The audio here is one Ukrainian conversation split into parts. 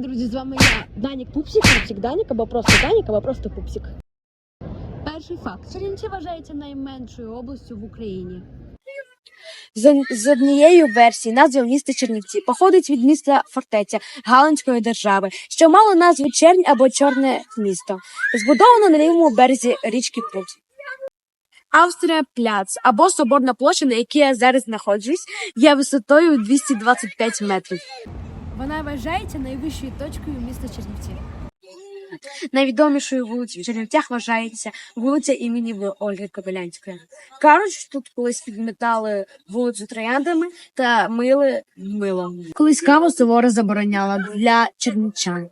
друзі, з вами я, Данік Пупсік, Пупсік Данік, або просто Данік, або просто Пупсік. Перший факт. Чернівці вважається найменшою областю в Україні. З, з однієї версії назва міста Чернівці походить від міста фортеця Галицької держави, що мало назву Чернь або Чорне місто, збудовано на лівому березі річки Прут. Австрія пляц або Соборна площа, на якій я зараз знаходжусь, є висотою 225 метрів. Вона вважається найвищою точкою міста Чернівці. Найвідомішою вулицею в Чернівцях вважається вулиця імені В. Ольги Кобилянської. Кажуть, що тут колись підметали вулицю трояндами та мили милом. Колись каву суворо забороняла для чернівчан.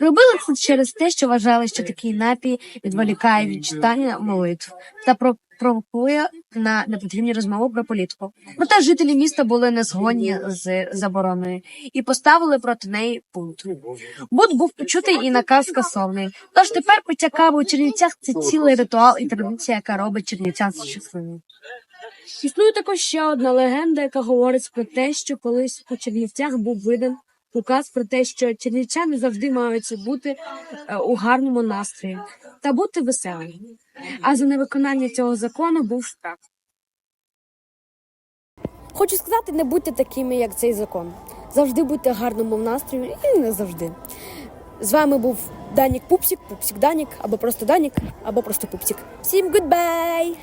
Робили це через те, що вважали, що такий напій відволікає від читання молитв та про- провокує на непотрібні розмови про політику. Проте жителі міста були не згодні з забороною і поставили проти неї пункт. Бут був почутий і наказ скасований. Тож тепер пиття кави у Чернівцях це цілий ритуал і традиція, яка робить чернівцян щасливими. Існує також ще одна легенда, яка говорить про те, що колись у Чернівцях був видан указ про те, що чернівчани завжди мають бути е, у гарному настрої та бути веселими. А за невиконання цього закону був штраф. Хочу сказати, не будьте такими, як цей закон. Завжди будьте в гарному настрої і не завжди. З вами був Данік Пупсік, Пупсік Данік, або просто Данік, або просто Пупсік. Всім гудбай!